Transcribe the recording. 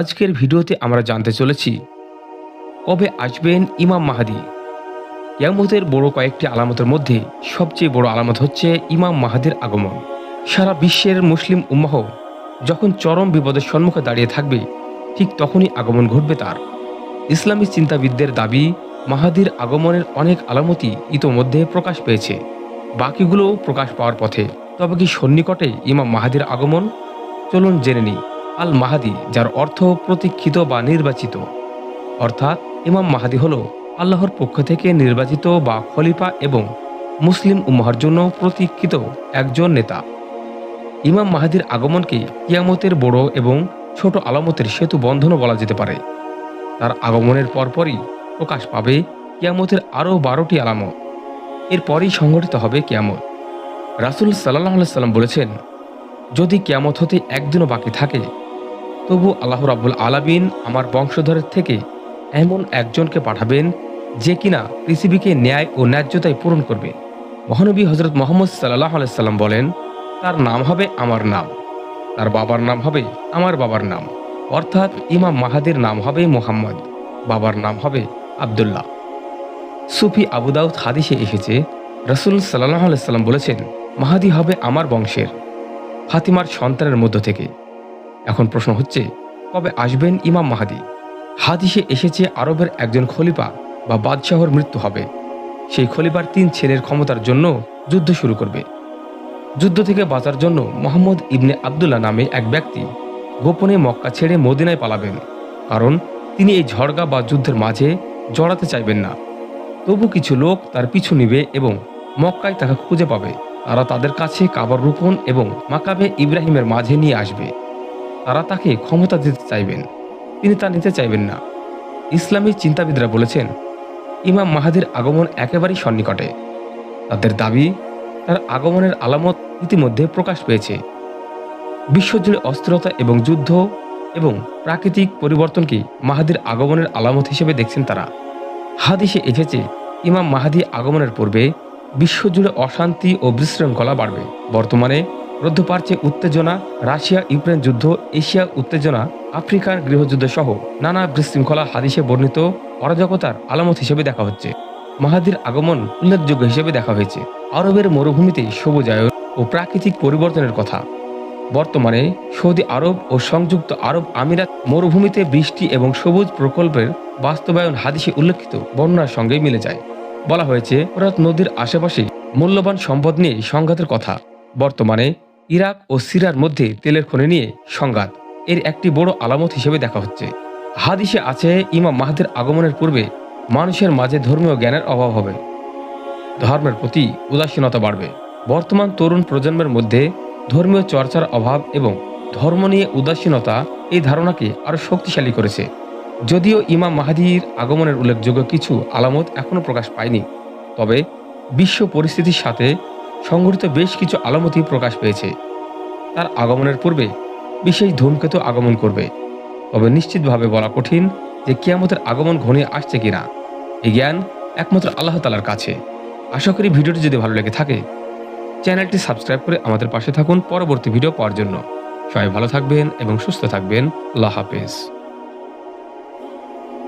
আজকের ভিডিওতে আমরা জানতে চলেছি, কবে আসবেন ইমাম মাহাদি? ইয়ামতের বড় কয়েকটি আলামতের মধ্যে সবচেয়ে বড় আলামত হচ্ছে ইমাম মাহাদির আগমন। সারা বিশ্বের মুসলিম উম্মাহ যখন চরম বিপদের সম্মুখে দাঁড়িয়ে থাকবে, ঠিক তখনই আগমন ঘটবে তার। ইসলামী চিন্তাবিদদের দাবি, মাহাদির আগমনের অনেক আলামতই ইতোমধ্যে প্রকাশ পেয়েছে। বাকিগুলোও প্রকাশ পাওয়ার পথে। তবে কি সন্নিকটে ইমাম মাহাদির আগমন? চলুন জেনে নিই। আল মাহাদি যার অর্থ প্রতীক্ষিত বা নির্বাচিত। অর্থাৎ ইমাম মাহাদি হল আল্লাহর পক্ষ থেকে নির্বাচিত বা খলিফা এবং মুসলিম উম্মাহর জন্য প্রতীক্ষিত একজন নেতা। ইমাম মাহাদির আগমনকে কিয়ামতের বড় এবং ছোট আলামতের সেতু বন্ধনও বলা যেতে পারে। তার আগমনের পরপরই প্রকাশ পাবে কিয়ামতের আরও বারোটি আলামত। এরপরই সংঘটিত হবে কিয়ামত। রাসুল সাল্লাহ সাল্লাম বলেছেন, যদি কিয়ামত হতে একদিনও বাকি থাকে তবু আল্লাহ রাবুল আলামিন আমার বংশধরের থেকে এমন একজনকে পাঠাবেন যে কিনা পৃথিবীকে ন্যায় ও ন্যায্যতায় পূরণ করবে। মহানবী হজরত মোহাম্মদ সাল্লাহ আলাইসাল্লাম বলেন, তার নাম হবে আমার নাম। তার বাবার নাম হবে আমার বাবার নাম। অর্থাৎ ইমাম মাহাদির নাম হবে মোহাম্মদ। বাবার নাম হবে আবদুল্লাহ। সুফি আবুদাউদ হাদিসে এসেছে, রসুল সাল্লাহ আলাইসাল্লাম বলেছেন, মাহাদি হবে আমার বংশের, ফাতিমার সন্তানের মধ্য থেকে। এখন প্রশ্ন হচ্ছে, কবে আসবেন ইমাম মাহাদি? হাদিসে এসেছে আরবের একজন খলিফা বা বাদশাহর মৃত্যু হবে। সেই খলিফার তিন ছেলের ক্ষমতার জন্য যুদ্ধ শুরু করবে। যুদ্ধ থেকে বাঁচার জন্য মোহাম্মদ ইবনে আবদুল্লাহ নামে এক ব্যক্তি গোপনে মক্কা ছেড়ে মদিনায় পালাবেন। কারণ তিনি এই ঝড়গা বা যুদ্ধের মাঝে জড়াতে চাইবেন না। তবু কিছু লোক তার পিছু নিবে এবং মক্কায় তাকে খুঁজে পাবে। তারা তাদের কাছে কাবার রূপন এবং মাকাবে ইব্রাহিমের মাঝে নিয়ে আসবে। তারা তাকে ক্ষমতা দিতে চাইবেন। তিনি তা নিতে চাইবেন না। ইসলামী চিন্তাবিদরা বলেছেন, ইমাম মাহাদির আগমন একেবারেই সন্নিকটে। তাদের দাবি, তার আগমনের আলামত ইতিমধ্যে প্রকাশ পেয়েছে। বিশ্বজুড়ে অস্থিরতা এবং যুদ্ধ এবং প্রাকৃতিক পরিবর্তনকে মাহাদির আগমনের আলামত হিসেবে দেখছেন তারা। হাদিসে এসেছে, ইমাম মাহাদি আগমনের পূর্বে বিশ্বজুড়ে অশান্তি ও বিশৃঙ্খলা বাড়বে। বর্তমানে মধ্যপ্রাচ্যে উত্তেজনা রাশিয়া ইউক্রেন যুদ্ধ, এশিয়া উত্তেজনা, আফ্রিকার গৃহযুদ্ধ সহ নানা বিশৃঙ্খলা হাদিসে বর্ণিত অরাজকতার আলামত হিসেবে দেখা হচ্ছে। মাহাদির আগমন উল্লেখযোগ্য হিসেবে দেখা হয়েছে। আরবের মরুভূমিতে সবুজায়ন ও প্রাকৃতিক পরিবর্তনের কথা। বর্তমানে সৌদি আরব ও সংযুক্ত আরব আমিরাত মরুভূমিতে বৃষ্টি এবং সবুজ প্রকল্পের বাস্তবায়ন হাদিসে উল্লেখিত বর্ণনার সঙ্গে মিলে যায়। বলা হয়েছে ফোরাত নদীর আশেপাশে মূল্যবান সম্পদ নিয়ে সংঘাতের কথা। বর্তমানে ইরাক ও সিরার মধ্যে তেলের খনি নিয়ে সংঘাত। এর একটি বড় আলামত হিসেবে দেখা হচ্ছে। হাদিসে আছে, ইমাম মাহাদের আগমনের পূর্বে মানুষের মাঝে ধর্মীয় জ্ঞানের অভাব হবে। ধর্মের প্রতি উদাসীনতা বাড়বে। বর্তমান তরুণ প্রজন্মের মধ্যে ধর্মীয় চর্চার অভাব এবং ধর্ম নিয়ে উদাসীনতা এই ধারণাকে আরও শক্তিশালী করেছে। যদিও ইমাম মাহাদির আগমনের উল্লেখযোগ্য কিছু আলামত এখনও প্রকাশ পায়নি। তবে বিশ্ব পরিস্থিতির সাথে সংঘটিত বেশ কিছু আলামতি প্রকাশ পেয়েছে। তার আগমনের পূর্বে বিশেষ ধূমকেতু আগমন করবে। তবে নিশ্চিতভাবে বলা কঠিন যে কিয়ামতের আগমন ঘনিয়ে আসছে কিনা। এই জ্ঞান একমাত্র আল্লাহ তালার কাছে। আশা করি ভিডিওটি যদি ভালো লেগে থাকে, চ্যানেলটি সাবস্ক্রাইব করে আমাদের পাশে থাকুন পরবর্তী ভিডিও পাওয়ার জন্য। সবাই ভালো থাকবেন এবং সুস্থ থাকবেন। আল্লাহ হাফেজ।